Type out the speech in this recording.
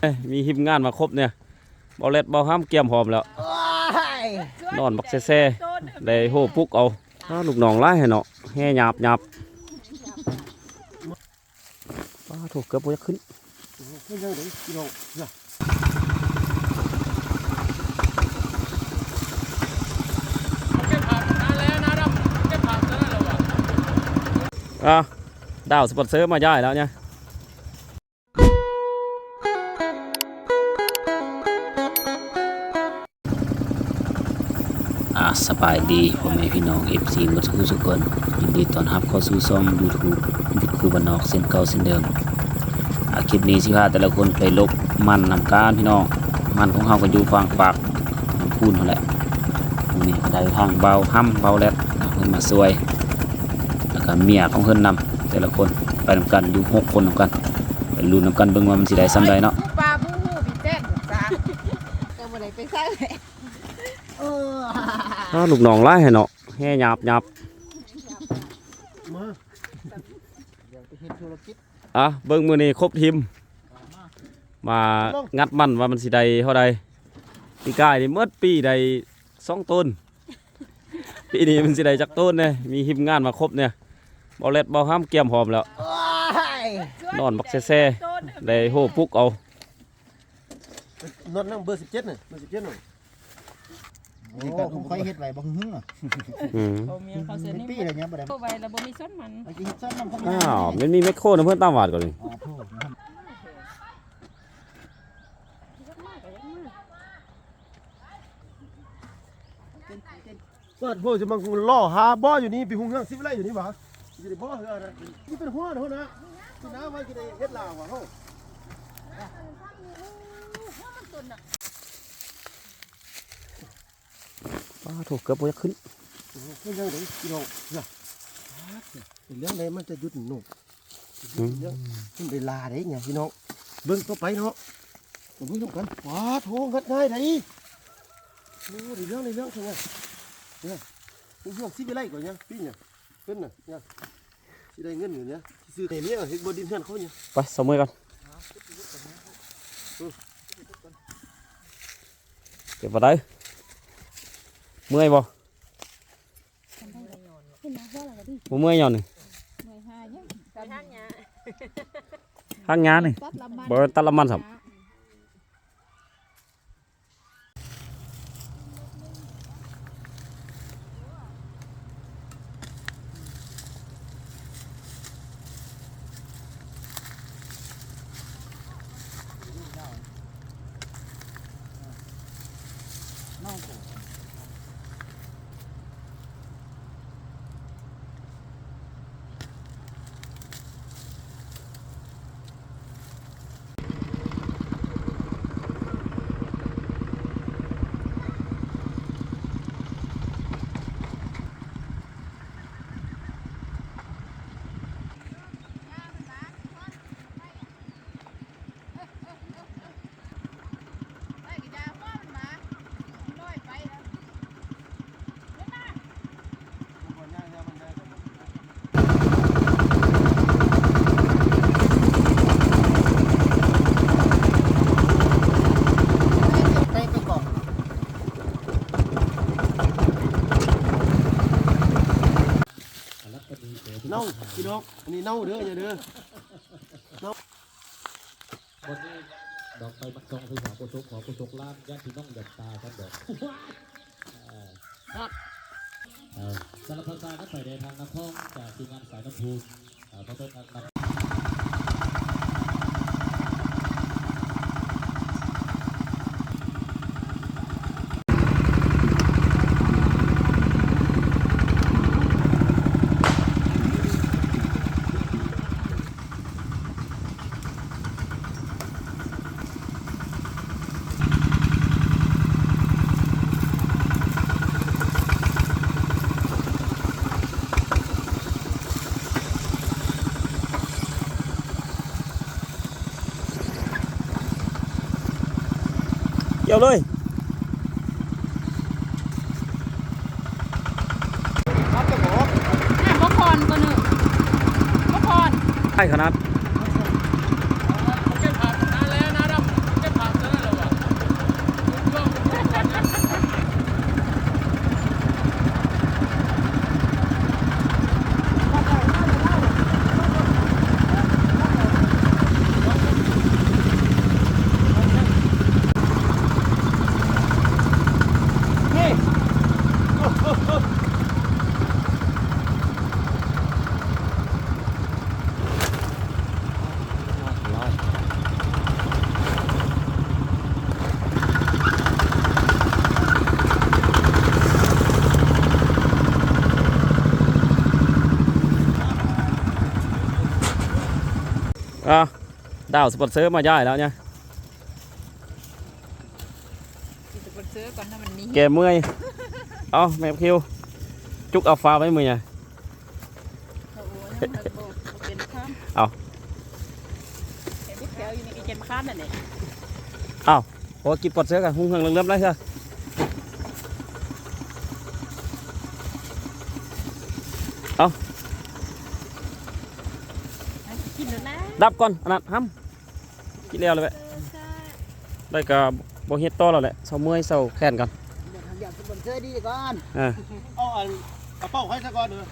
เอ้ยมีทีมงานมาครบเนี่ยเบาเล็ดเบาห้ามเกี่ยมหอมแล้ว นอนบักแซ่ๆได้โหปุกเอาอ้าวลูกน้องไล่ให้เนาะแห่หยาบหยาบป้าถูกเกือบบ่อยากขึ้นไม่ยังเดี๋ยวพี่น้องเนี่ยอะดาวสปอนเซอร์มาย่ายแล้วเนี่ย อาสบายดีพ่อแม่พี่น้อง FC หมดทุกทุกคนยินดีต้อนรับเข้าสู่ช่อง YouTube ยุทธคูบ้านนอกเส้นเก่าเส้นเดิมอาคลิปนี้สิพาแต่ละคนไปลบมันนำการพี่น้องมันของเฮาก็อยู่ฝั่งปากน้ำพูนนั่นแหละนี่ได้ทางเบาห้ำเบาแลดอ่าเพิ่นมาช่วยแล้วก็เมียของเพิ่นนำแต่ละคนไปนำกันอยู่หกคนนำกันไปลุ้นนำกันเบิ่งว่ามันสิได้ซ้ำใดเนาะปลาบูฮูบีเต้นจ้าก็บ่ได้ไปใส่ เลยเอออ้าวลูกน้องไล่ให้เนาะแห่หยาบหยาบมาอยากไปเห็นธุรกิจอะเบิ่งมื้อนี้ครบทีมมางัดมันว่ามันสิได้เท่าใดปีกายนี่เมื่อปีได้สองต้นปีนี้มันสิได้จักต้นเนี่ยมีทีมงานมาครบเนี่ยเบาเล็ดเบาห้ามเกี่ยมหอมแล้วนอนบักแซ่ๆได้โหปุกเอานอนนั่งเบอร์สิบเจ็ดน่ะเบอร์สิบเจ็ดหน่อย โอ้ผมค่อยเฮ็ดไว้บ่หึงอะอืมเขาเมียเขาเสียเป็นนี่ปีอะไรเงี้ยบ่ได้เข้าไปแล้วบ่มีส้นมันไอ้ที่เฮ็ดซ้ำนำเขาอ้าวมันมีแมคโครนะเพื่อนตามวาดก่อนเลยอ๋อโทษนะครับเปิดพวกจะมาล่อหาบ่ออยู่นี่ไปหุงเรื่องสิบไร่อยู่นี่หวะจะได้บ่อเหรอนะนี่เป็นหัวนะหัวนะที่น้าไว้จะได้เฮ็ดลาวะเฮา ป้า ถูกเกือบบ่อยากขึ้นไม่ยังเดี๋ยวพี่น้องเนี่ยเป็นเรื่องใดมันจะหยุดหนุ่มเรื่องมันเวลาได้ไงพี่น้องเบิ่งต่อไปเนาะผมเบิ่งต้องกันว้าโถงัดง่ายได้โอ้ในเรื่องในเรื่องใช่ไหมเนี่ยผมห่วงสิบไร่ก่อนเนี่ยพี่เนี่ยขึ้นน่ะเนี่ยสิได้เงินอยู่เนี่ยสิซื้อเนี่ยเฮ็ดบ่ดินเฮือนเขาเนี่ยไปสมือกันเก็บมาได้ เมื่อยบ่บ่เมื่อยย้อนนี่ไม่หายังไปทางหญ้าข้างงานนี่ตัดละมันบ่ตัดละมันสับ พี่น้องอันนี้เน่าเด้ออย่าเด้อวันนี้ดอกไปบักซองไปหาโปชกขอโปชกล้านญาติพี่น้องหยดตาครับดอกเออสารพัดตาก็ไปในทางนครจากทีมงานสายน้ำพูนเอ่อพระต้นนันเกี่ยวเลยครับเจ้าของอะบ่พรก็นึบ่พรใช่ขนาด อะดาวสปอนเซอร์มาย่ายแล้วเนี่ยกินสปอนเซอร์ก่อนถ้ามันนี้แกเมื่อยเอาแม่คิว จุกเอาฟ้าไว้มือเนี่ยโอ้โหยังมันบ่เป็นข้ามเอาเห็นแถวอยู่ในกินเจนข้ามนั่นแหละโอ้กินปอดเสือกันหุ้งเฮิงเริ่มๆเลยเถอะ กินแล้วนะ ดับก่อนอันนั้นห้ำกินแล้วเลยแหละได้กับ่เฮ็ดต่อแล้วแหละเซาเมื่อยเซาแขนกันอยากสปอนเซอร์ดีก่อนอ่าเอาอันเอาเป้าไว้ซะก่อนเด้อ